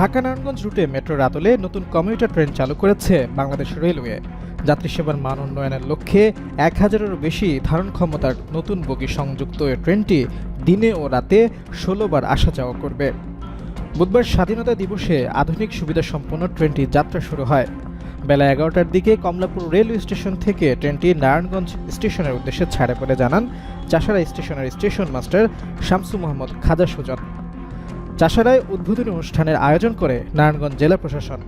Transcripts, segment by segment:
ঢাকা নারায়ণগঞ্জ রুটে মেট্রোর আদলে নতুন কমিউটার ট্রেন চালু করেছে বাংলাদেশ রেলওয়ে। যাত্রী সেবার মান উন্নয়নের লক্ষ্যে এক হাজারেরও বেশি ধারণ ক্ষমতার নতুন বগি সংযুক্ত এ ট্রেনটি দিনে ও রাতে ষোলোবার আসা যাওয়া করবে। বুধবার স্বাধীনতা দিবসে আধুনিক সুবিধা সম্পন্ন ট্রেনটি যাত্রা শুরু হয়। বেলা এগারোটার দিকে কমলাপুর রেলওয়ে স্টেশন থেকে ট্রেনটি নারায়ণগঞ্জ স্টেশনের উদ্দেশ্যে ছাড়ে বলে জানান চাষারা স্টেশনের স্টেশন মাস্টার শামসু মোহাম্মদ খাজা সুজন। চাষারায় উদ্বোধনী অনুষ্ঠানের আয়োজন করে নারায়ণগঞ্জ জেলা প্রশাসন।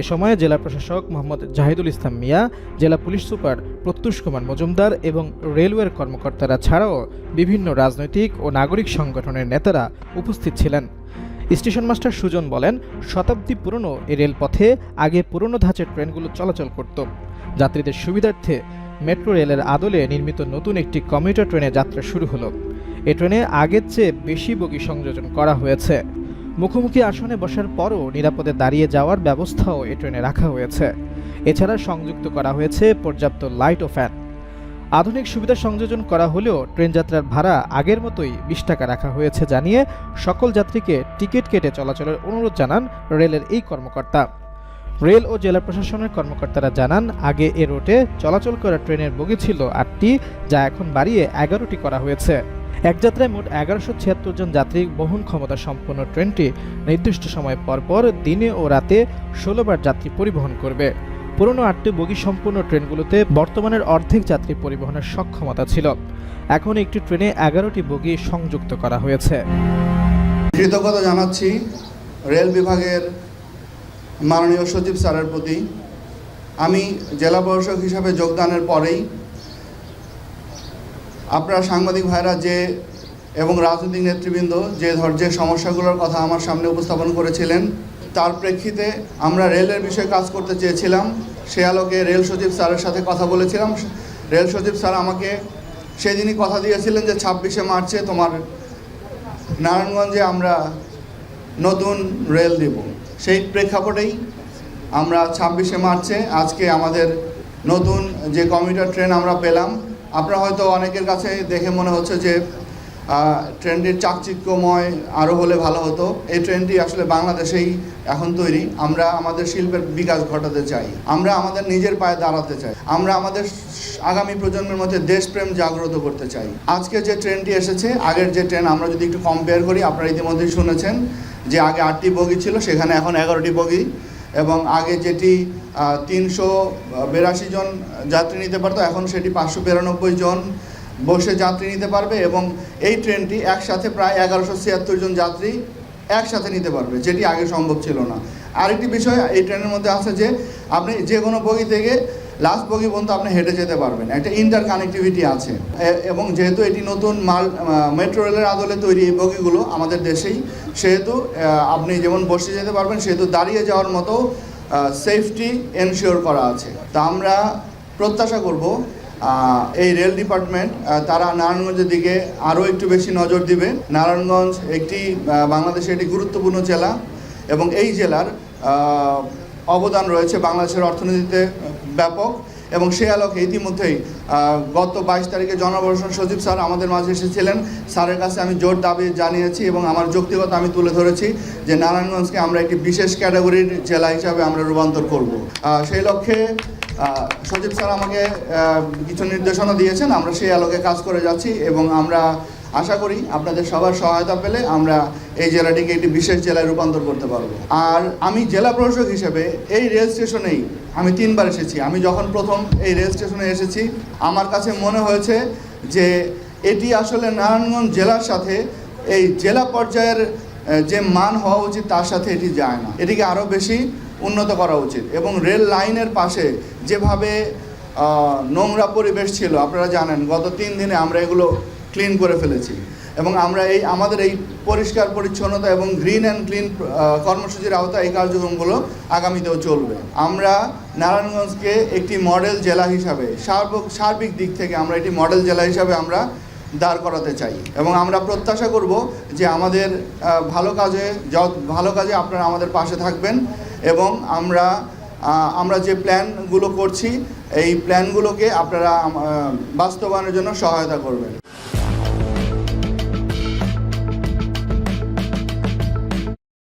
এ সময় জেলা প্রশাসক মোহাম্মদ জাহিদুল ইসলাম মিয়া, জেলা পুলিশ সুপার প্রত্যুষ কুমার মজুমদার এবং রেলওয়ের কর্মকর্তারা ছাড়াও বিভিন্ন রাজনৈতিক ও নাগরিক সংগঠনের নেতারা উপস্থিত ছিলেন। স্টেশন মাস্টার সুজন বলেন, শতাব্দী পুরনো এই রেলপথে আগে পুরনো ধাঁচের ট্রেনগুলো চলাচল করত। যাত্রীদের সুবিধার্থে মেট্রো রেলের আদলে নির্মিত নতুন একটি কমিউটার ট্রেনে যাত্রা শুরু হলো। এ ট্রেনে আগের চেয়ে বেশি বগি সংযোজন করা হয়েছে। মুখোমুখি আসনে বসার পরও নিরাপদে দাঁড়িয়ে যাওয়ার ব্যবস্থাও এ ট্রেনে রাখা হয়েছে। এছাড়া সংযুক্ত করা হয়েছে পর্যাপ্ত লাইট ও ফ্যান আধুনিক সুবিধা সংযোজন করা হলেও ট্রেন যাত্রার ভাড়া আগের মতোই বিশ টাকা রাখা হয়েছে জানিয়ে সকল যাত্রীকে টিকিট কেটে চলাচলের অনুরোধ জানান রেলের এই কর্মকর্তা। রেল ও জেলা প্রশাসনের কর্মকর্তারা জানান, আগে এ রুটে চলাচল করা ট্রেনের বগি ছিল আটটি, যা এখন বাড়িয়ে এগারোটি করা হয়েছে। এক যাত্রায় মোট এগারোশো ছিয়াত্তর জন যাত্রী বহন ক্ষমতা সম্পন্ন ট্রেনটি নির্দিষ্ট সময় পরপর দিনে ও রাতে ষোলোবার যাত্রী পরিবহন করবে। পুরনো আটটি বগি সম্পূর্ণ ট্রেনগুলোতে বর্তমানের অর্ধেক যাত্রী পরিবহনের সক্ষমতা ছিল। এখন একটি ট্রেনে এগারোটি বগি সংযুক্ত করা হয়েছে। কৃতজ্ঞতা জানাচ্ছি রেল বিভাগের মাননীয় সচিব স্যারের প্রতি। আমি জেলা প্রশাসক হিসাবে যোগদানের পরেই আপনারা সাংবাদিক ভাইরা যে এবং রাজনৈতিক নেতৃবৃন্দ যে ধৈর্যের সমস্যাগুলোর কথা আমার সামনে উপস্থাপন করেছিলেন, তার প্রেক্ষিতে আমরা রেলের বিষয়ে কাজ করতে চেয়েছিলাম। সে আলোকে রেল সচিব স্যারের সাথে কথা বলেছিলাম। রেল সচিব স্যার আমাকে সেদিনই কথা দিয়েছিলেন যে ছাব্বিশে মার্চে তোমার নারায়ণগঞ্জে আমরা নতুন রেল দেব। সেই প্রেক্ষাপটেই আমরা ছাব্বিশে মার্চে আজকে আমাদের নতুন যে কমিউটার ট্রেন আমরা পেলাম আপনারা হয়তো অনেকের কাছে দেখে মনে হচ্ছে যে ট্রেনটির চাকচিক্যময় আরও হলে ভালো হতো। এই ট্রেনটি আসলে বাংলাদেশেই এখন তৈরি। আমরা আমাদের শিল্পের বিকাশ ঘটাতে চাই। আমরা আমাদের নিজের পায়ে দাঁড়াতে চাই। আমরা আমাদের আগামী প্রজন্মের মধ্যে দেশপ্রেম জাগ্রত করতে চাই। আজকে যে ট্রেনটি এসেছে, আগের যে ট্রেন আমরা যদি একটু কম্পেয়ার করি, আপনারা ইতিমধ্যেই শুনেছেন যে আগে আটটি বগি ছিল, সেখানে এখন এগারোটি বগি। এবং আগে যেটি তিনশো বিরাশি জন যাত্রী নিতে পারত, এখন সেটি পাঁচশো বিরানব্বই জন বসে যাত্রী নিতে পারবে এবং এই ট্রেনটি একসাথে প্রায় এগারোশো ছিয়াত্তর জন যাত্রী একসাথে নিতে পারবে, যেটি আগে সম্ভব ছিল না। আরেকটি বিষয় এই ট্রেনের মধ্যে আছে যে, আপনি যে কোনো বগি থেকে লাস্ট বগি পর্যন্ত আপনি হেঁটে যেতে পারবেন। একটা ইন্টার কানেক্টিভিটি আছে এবং যেহেতু এটি নতুন মাল মেট্রো রেলের আদলে তৈরি এই বগিগুলো আমাদের দেশেই, সেহেতু আপনি যেমন বসে যেতে পারবেন, সেহেতু দাঁড়িয়ে যাওয়ার মতো সেফটি এনশিওর করা আছে। তা আমরা প্রত্যাশা করব এই রেল ডিপার্টমেন্ট তারা নারায়ণগঞ্জের দিকে আরও একটু বেশি নজর দিবে। নারায়ণগঞ্জ একটি বাংলাদেশের একটি গুরুত্বপূর্ণ জেলা এবং এই জেলার অবদান রয়েছে বাংলাদেশের অর্থনীতিতে ব্যাপক এবং সেই আলোকে ইতিমধ্যেই গত বাইশ তারিখে জনপ্রশাসন সচিব স্যার আমাদের মাঝে এসেছিলেন। স্যারের কাছে আমি জোর দাবি জানিয়েছি এবং আমার যৌক্তিকতা আমি তুলে ধরেছি যে নারায়ণগঞ্জকে আমরা একটি বিশেষ ক্যাটাগরির জেলা হিসাবে আমরা রূপান্তর করব। সেই লক্ষ্যে সচিব স্যার আমাকে কিছু নির্দেশনা দিয়েছেন। আমরা সেই আলোকে কাজ করে যাচ্ছি এবং আমরা আশা করি আপনাদের সবার সহায়তা পেলে আমরা এই জেলাটিকে একটি বিশেষ জেলায় রূপান্তর করতে পারব। আর আমি জেলা প্রশাসক হিসেবে এই রেল স্টেশনেই আমি তিনবার এসেছি। আমি যখন প্রথম এই রেল স্টেশনে এসেছি, আমার কাছে মনে হয়েছে যে এটি আসলে নারায়ণগঞ্জ জেলার সাথে এই জেলা পর্যায়ের যে মান হওয়া উচিত, তার সাথে এটি যায় না। এটিকে আরও বেশি উন্নত করা উচিত। এবং রেল লাইনের পাশে যেভাবে নোংরা পরিবেশ ছিল, আপনারা জানেন, গত তিন দিনে আমরা এগুলো ক্লিন করে ফেলেছি। এবং আমরা এই, আমাদের এই পরিষ্কার, পরিচ্ছন্নতা এবং গ্রিন অ্যান্ড ক্লিন কর্মসূচির আওতায় এই কার্যক্রমগুলো আগামীতেও চলবে। আমরা নারায়ণগঞ্জকে একটি মডেল জেলা হিসাবে সার্বক সার্বিক দিক থেকে আমরা একটি মডেল জেলা হিসাবে আমরা দাঁড় করাতে চাই। এবং আমরা প্রত্যাশা করব যে আমাদের ভালো কাজে ভালো কাজে আপনারা আমাদের পাশে থাকবেন এবং আমরা আমরা যে প্ল্যানগুলো করছি, এই প্ল্যানগুলোকে আপনারা বাস্তবায়নের জন্য সহায়তা করবেন।